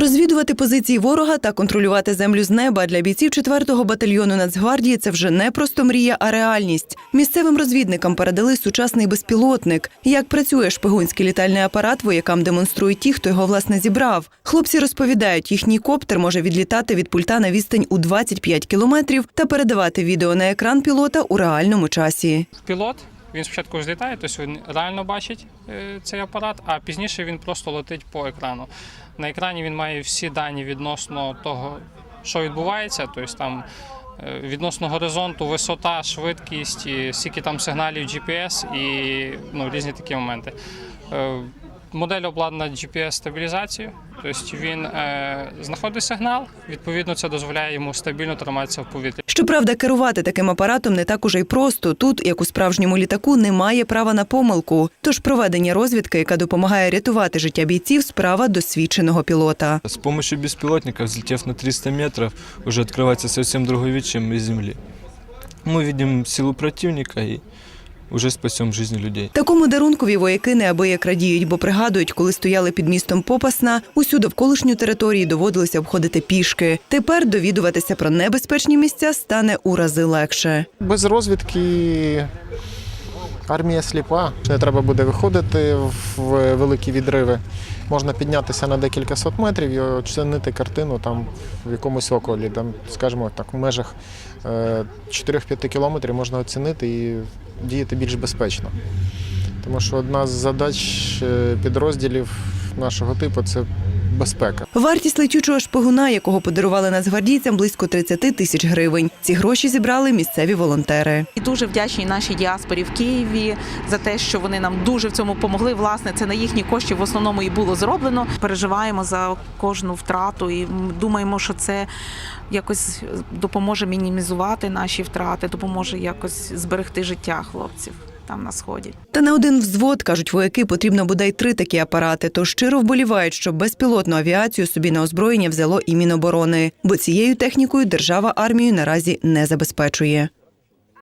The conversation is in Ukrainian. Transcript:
Розвідувати позиції ворога та контролювати землю з неба для бійців 4-го батальйону Нацгвардії це вже не просто мрія, а реальність. Місцевим розвідникам передали сучасний безпілотник. Як працює шпигунський літальний апарат, воякам демонструють ті, хто його власне зібрав. Хлопці розповідають, їхній коптер може відлітати від пульта на відстань у 25 кілометрів та передавати відео на екран пілота у реальному часі. пілот. Він спочатку злітає, тобто він реально бачить е, цей апарат, а пізніше він просто летить по екрану. На екрані він має всі дані відносно того, що відбувається, тобто там е, відносно горизонту, висота, швидкість, скільки там сигналів GPS і ну, різні такі моменти. Е, Модель обладнана GPS-стабілізацією, тобто він знаходить сигнал, відповідно, це дозволяє йому стабільно триматися в повітрі. Щоправда, керувати таким апаратом не так уже й просто. Тут, як у справжньому літаку, немає права на помилку. Тож проведення розвідки, яка допомагає рятувати життя бійців, справа досвідченого пілота. З допомогою безпілотника, взлетів на 300 метрів, вже відкривається зовсім другий вид, ніж землі. Ми видим силу противника и уже спасем жизни людей. Такому дарункові вояки неабияк радіють, бо пригадують, коли стояли під містом Попасна, усю довколишню територію доводилося обходити пішки. Тепер довідуватися про небезпечні місця стане у рази легше. Без розвідки армія сліпа. Не треба буде виходити в великі відриви. Можна піднятися на декілька сот метрів і оцінити картину там в якомусь околі, там, скажімо так, в межах е, 4-5 кілометрів можна оцінити і діяти більш безпечно. Тому що одна з задач е, підрозділів нашого типу це безпека. Вартість летючого шпигуна, якого подарували нацгвардійцям, близько 30 тисяч гривень. Ці гроші зібрали місцеві волонтери. І дуже вдячні нашій діаспорі в Києві за те, що вони нам дуже в цьому помогли. Власне, це на їхні кошти в основному і було зроблено. Переживаємо за кожну втрату і думаємо, що це якось допоможе мінімізувати наші втрати, допоможе якось зберегти життя хлопців там на сході. Та на один взвод, кажуть вояки, потрібно бодай три такі апарати. То щиро вболівають, що безпілотну авіацію собі на озброєння взяло і Міноборони. Бо цією технікою держава армію наразі не забезпечує.